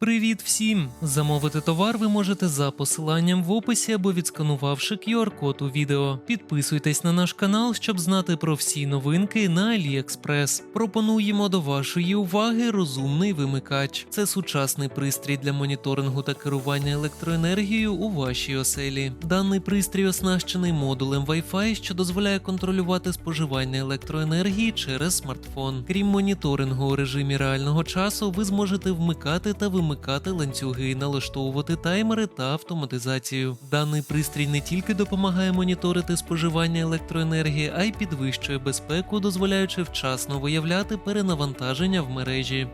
Привіт всім! Замовити товар ви можете за посиланням в описі або відсканувавши QR-код у відео. Підписуйтесь на наш канал, щоб знати про всі новинки на AliExpress. Пропонуємо до вашої уваги розумний вимикач. Це сучасний пристрій для моніторингу та керування електроенергією у вашій оселі. Даний пристрій оснащений модулем Wi-Fi, що дозволяє контролювати споживання електроенергії через смартфон. Крім моніторингу у режимі реального часу, ви зможете вмикати та вимикати ланцюги, налаштовувати таймери та автоматизацію. Даний пристрій не тільки допомагає моніторити споживання електроенергії, а й підвищує безпеку, дозволяючи вчасно виявляти перенавантаження в мережі.